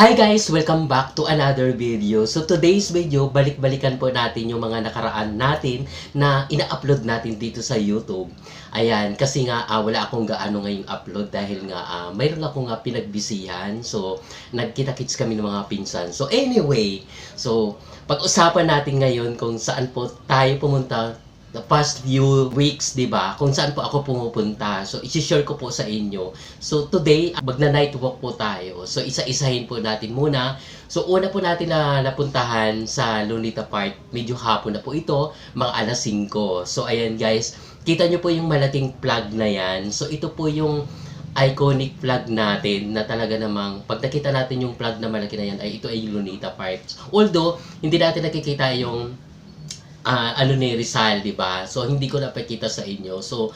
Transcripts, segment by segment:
Hi guys! Welcome back to another video. So today's video, balik-balikan po natin yung mga nakaraan natin na ina-upload natin dito sa YouTube. Ayan, kasi nga ah, wala akong gaano ngayong upload dahil nga ah, mayroon akong nga pinagbisihan. So nagkita-kits kami ng mga pinsan. So anyway, so pag-usapan natin ngayon kung saan po tayo pumunta the past few weeks, 'di ba? Kung saan po ako pumupunta. So i-share ko po sa inyo. So today, magna-night walk po tayo. So isa-isahin po natin muna. So una po natin na napuntahan sa Lunita Park. Medyo hapon na po ito, mga alas 5. So ayan guys, kita nyo po yung malaking flag na yan. So ito po yung iconic flag natin na talaga namang pag nakita natin yung flag na malaki na yan ay ito ay Lunita Park. Although hindi natin nakikita yung ah, ano ni Rizal, 'di ba? So hindi ko napakita sa inyo. So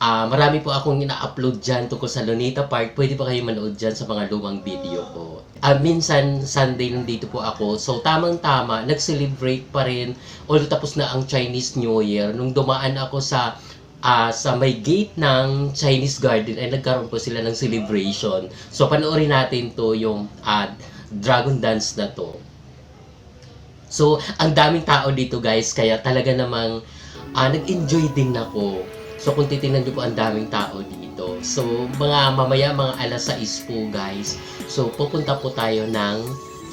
ah, marami po akong ina-upload diyan tungkol sa Lunita Park. Pwede pa kayo manood diyan sa mga lumang video ko. Ah, minsan Sunday lang dito po ako. So tamang-tama, nag-celebrate pa rin. Although tapos na ang Chinese New Year nung dumaan ako sa ah, sa may gate ng Chinese Garden ay nagkaroon po sila ng celebration. So panoorin natin to yung ah, Dragon Dance na to. So, ang daming tao dito guys, kaya talaga namang ah, nag-enjoy din ako. So, kung titingnan nyo po, ang daming tao dito. So, mga mamaya, mga alas 6 po guys. So, pupunta po tayo ng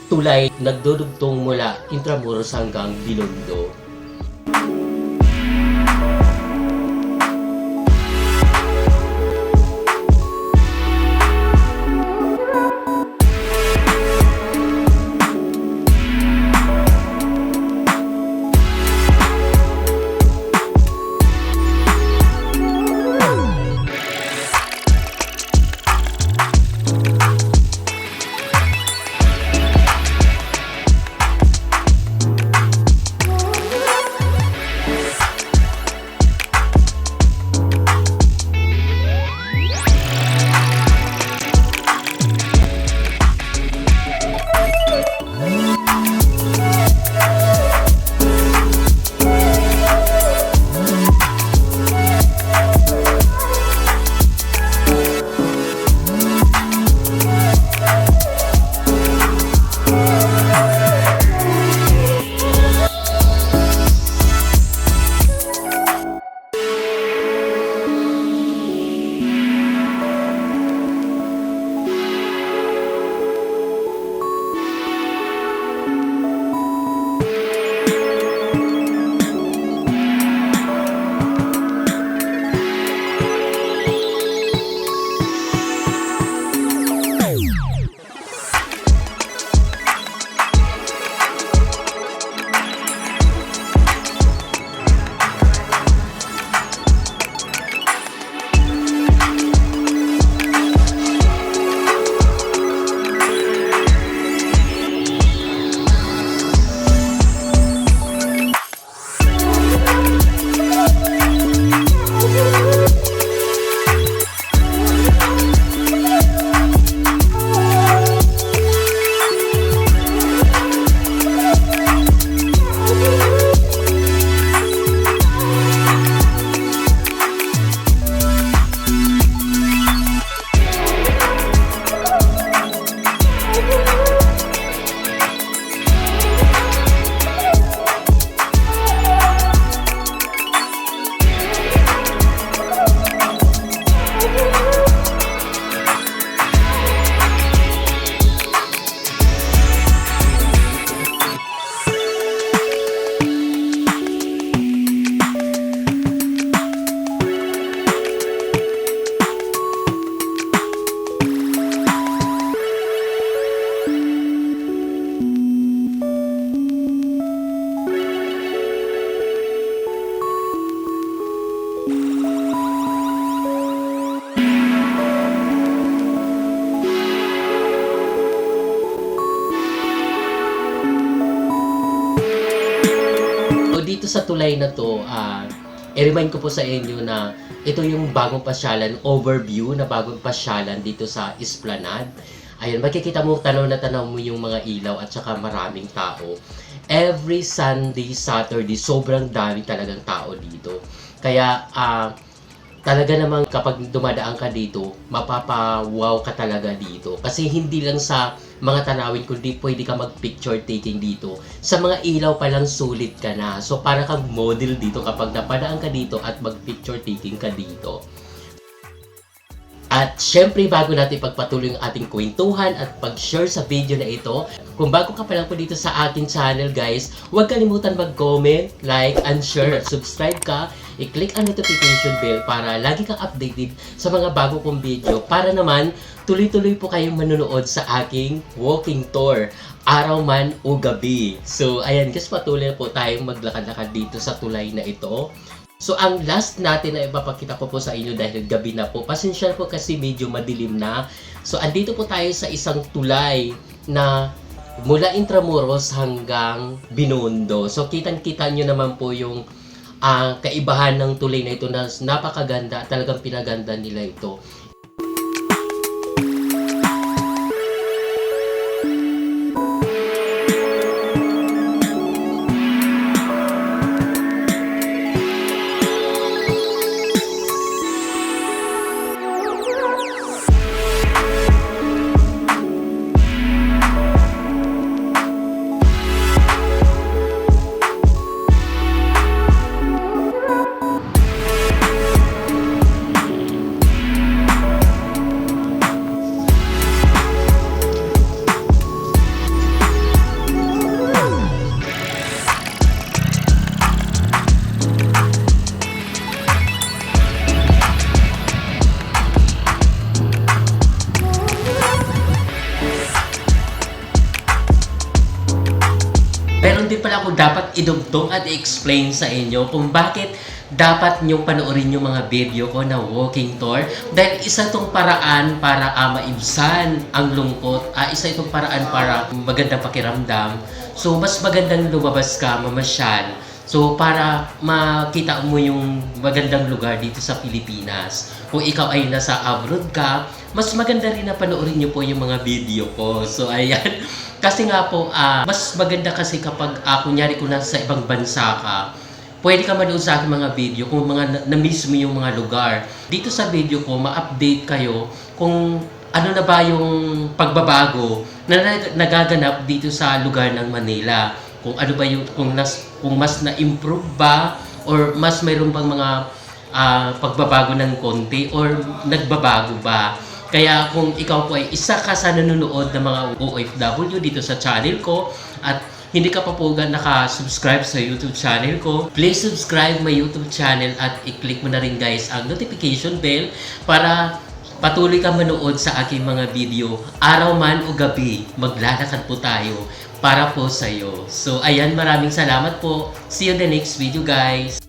tulay nagdudugtong mula Intramuros hanggang Bilondo. Sa tulay na to, ah, i-remind ko po sa inyo na ito yung bagong pasyalan, overview na bagong pasyalan dito sa Esplanade. Ayun, makikita mo, tanaw na tanaw mo yung mga ilaw at saka maraming tao. Every Sunday, Saturday, sobrang dami talagang tao dito. Kaya, ah, talaga namang kapag dumadaan ka dito, mapapawaw ka talaga dito. Kasi hindi lang sa mga tanawin, kundi pwede ka mag-picture taking dito. Sa mga ilaw pa lang sulit ka na. So para kang model dito kapag napadaan ka dito at mag-picture taking ka dito. At syempre, bago natin pagpatuloy ang ating kwentuhan at pag-share sa video na ito, kung bago ka pa lang po dito sa aking channel guys, huwag kalimutan mag-comment, like, and share. Subscribe ka, i-click ang notification bell para lagi kang updated sa mga bago kong video. Para naman, tuloy-tuloy po kayong manonood sa aking walking tour araw man o gabi. So, ayan, guys, patuloy po tayong maglakad-lakad dito sa tulay na ito. So, ang last natin na ipapakita ko po sa inyo dahil gabi na po. Pasensya po kasi medyo madilim na. So, andito po tayo sa isang tulay na mula Intramuros hanggang Binondo. So, kitang-kita nyo naman po yung ah, kaibahan ng tulay na ito na napakaganda. Talagang pinaganda nila ito. Meron din pala ako dapat idugtong at i-explain sa inyo kung bakit dapat nyong panoorin yung mga video ko na walking tour. Dahil isa itong paraan para uh, maibsan ang lungkot ah, isa itong paraan para magandang pakiramdam. So mas magandang lumabas ka mamasyal. So para makita mo yung magandang lugar dito sa Pilipinas. Kung ikaw ay nasa abroad ka mas maganda rin na panoorin nyo po yung mga video ko. So ayan kasi nga po, ah, mas maganda kasi kapag, ah, kunyari kung nasa ibang bansa ka, pwede ka manood sa aking mga video kung mga na- na-miss mo yung mga lugar. Dito sa video ko, ma-update kayo kung ano na ba yung pagbabago na nag- nagaganap dito sa lugar ng Manila. Kung ano ba yung, kung, nas, kung mas na-improve ba or mas mayroon bang mga ah, pagbabago ng konti or nagbabago ba. Kaya kung ikaw po ay isa ka sa nanonood ng mga OFW dito sa channel ko at hindi ka pa po naka-subscribe sa YouTube channel ko, please subscribe my YouTube channel at i-click mo na rin guys ang notification bell para patuloy ka manood sa aking mga video. Araw man o gabi, maglalakad po tayo para po sa iyo. So ayan, maraming salamat po. See you the next video guys.